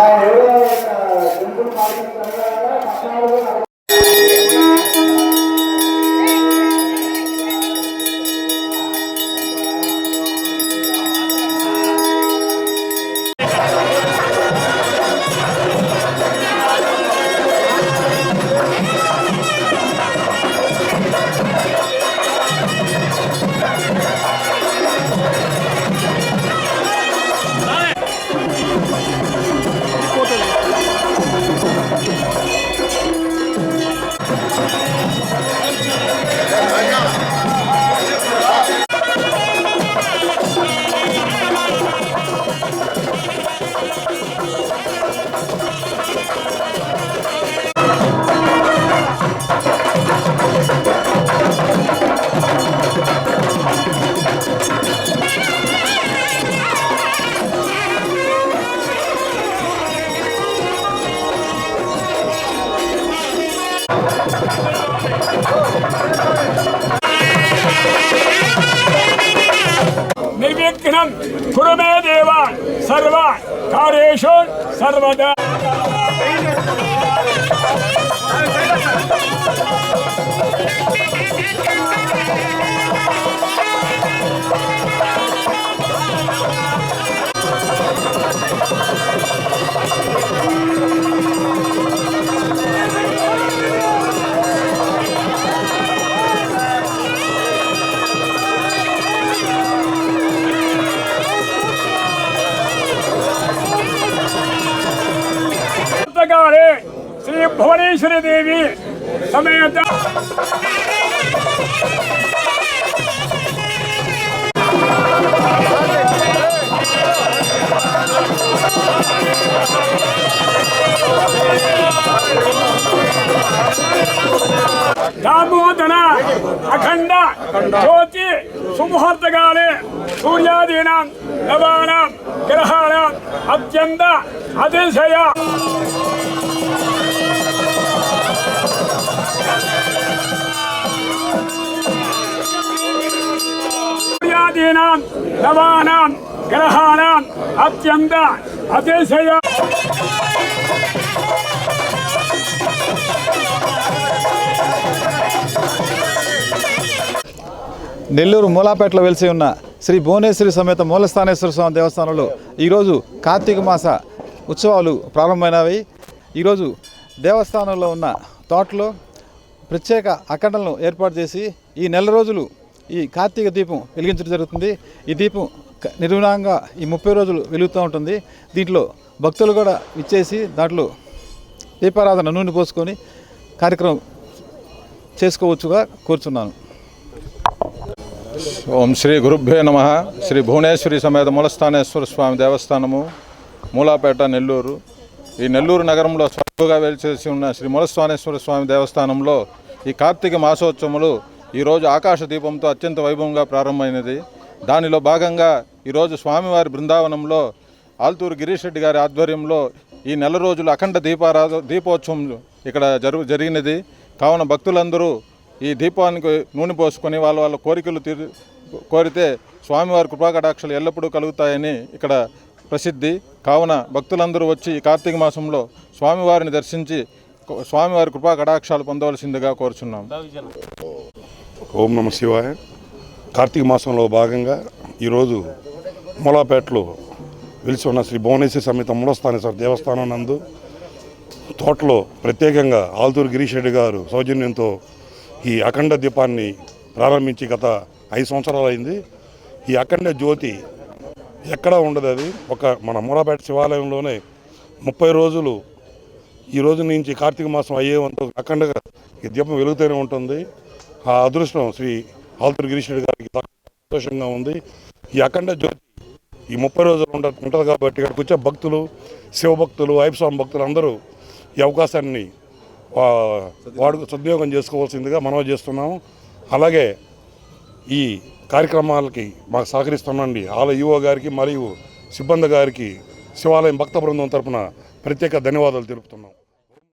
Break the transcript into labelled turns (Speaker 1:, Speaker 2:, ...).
Speaker 1: ఆయన ఎవరో టెంపుల్ నిర్విఘ్నం కురు మే దేవ సర్వ కార్యేషు సర్వదా గారే శ్రీ భువనేశ్వరి దేవి సమేత దామోదర అఖండ జ్యోతి సుముహూర్తకాలే సూర్యాదీనాం నవానాం గ్రహాణం అత్యంత అతిశయ సూర్యాదీనాం నవానాం గ్రహాణం అత్యంత అతిశయ
Speaker 2: నెల్లూరు మూలాపేటలో వెలిసి ఉన్న శ్రీ భువనేశ్వరి సమేత మూలస్థానేశ్వర స్వామి దేవస్థానంలో ఈరోజు కార్తీక మాస ఉత్సవాలు ప్రారంభమైనవి. ఈరోజు దేవస్థానంలో ఉన్న తోటలో ప్రత్యేక అఖండలను ఏర్పాటు చేసి ఈ నెల రోజులు ఈ కార్తీక దీపం వెలిగించడం జరుగుతుంది. ఈ దీపం క- ఈ ముప్పై రోజులు వెలుగుతూ ఉంటుంది. దీంట్లో భక్తులు కూడా ఇచ్చేసి దాంట్లో దీపారాధన నూనె పోసుకొని కార్యక్రమం చేసుకోవచ్చుగా కోరుచున్నాను.
Speaker 3: ఓం శ్రీ గురుభ్యో నమ. శ్రీ భువనేశ్వరి సమేత మూలస్థానేశ్వర స్వామి దేవస్థానము మూలాపేట నెల్లూరు. ఈ నెల్లూరు నగరంలో స్వచ్ఛగా వెలిచేసి ఉన్న శ్రీ మూలస్థానేశ్వర స్వామి దేవస్థానంలో ఈ కార్తీక మాసోత్సవములు ఈరోజు ఆకాశ దీపంతో అత్యంత వైభవంగా ప్రారంభమైనది. దానిలో భాగంగా ఈరోజు స్వామివారి బృందావనంలో ఆల్తూరు గిరీష్ రెడ్డి గారి ఆధ్వర్యంలో ఈ నెల రోజులు అఖండ దీపారాధ దీపోత్సవం ఇక్కడ జరుగు జరిగినది. కావున భక్తులందరూ ఈ దీపానికి నూనె పోసుకొని వాళ్ళ వాళ్ళ కోరికలు తీరు కోరితే స్వామివారి కృపాకటాక్షలు ఎల్లప్పుడూ కలుగుతాయని ఇక్కడ ప్రసిద్ధి. కావున భక్తులందరూ వచ్చి ఈ కార్తీక మాసంలో స్వామివారిని దర్శించి స్వామివారి కృపా కటాక్షాలు పొందవలసిందిగా కోరుచున్నాం.
Speaker 4: ఓం నమ శివాయ. కార్తీక మాసంలో భాగంగా ఈరోజు మూలాపేటలో వెలిసి ఉన్న శ్రీ భువనేశ్వరి సమేత మూలస్థానేశ్వర దేవస్థానం నందు తోటలో ప్రత్యేకంగా ఆల్తూరు గిరీష్ రెడ్డి గారు సౌజన్యంతో ఈ అఖండ దీపాన్ని ప్రారంభించి గత ఐదు సంవత్సరాలు అయింది. ఈ అఖండ జ్యోతి ఎక్కడా ఉండదు అది. ఒక మన మూలాపేట శివాలయంలోనే ముప్పై రోజులు ఈ రోజు నుంచి కార్తీక మాసం అయ్యేంత అఖండగా ఈ దీపం వెలుగుతూనే ఉంటుంది. ఆ అదృష్టం శ్రీ ఆల్తూరు గిరీష్ రెడ్డి గారికి సంతోషంగా ఉంది. ఈ అఖండ జ్యోతి ఈ ముప్పై రోజులు ఉండ ఉంటుంది కాబట్టి ఇక్కడికి వచ్చే భక్తులు శివభక్తులు స్వామి భక్తులు అందరూ ఈ అవకాశాన్ని వాడుకు వాడు సద్వినియోగం చేసుకోవాల్సిందిగా మనం చేస్తున్నాము. అలాగే ఈ కార్యక్రమాలకి మాకు సహకరిస్తున్నాండి ఆల ఈఓ గారికి మరియు సిబ్బంది గారికి శివాలయం భక్త బృందం తరపున ప్రత్యేక ధన్యవాదాలు తెలుపుతున్నాం.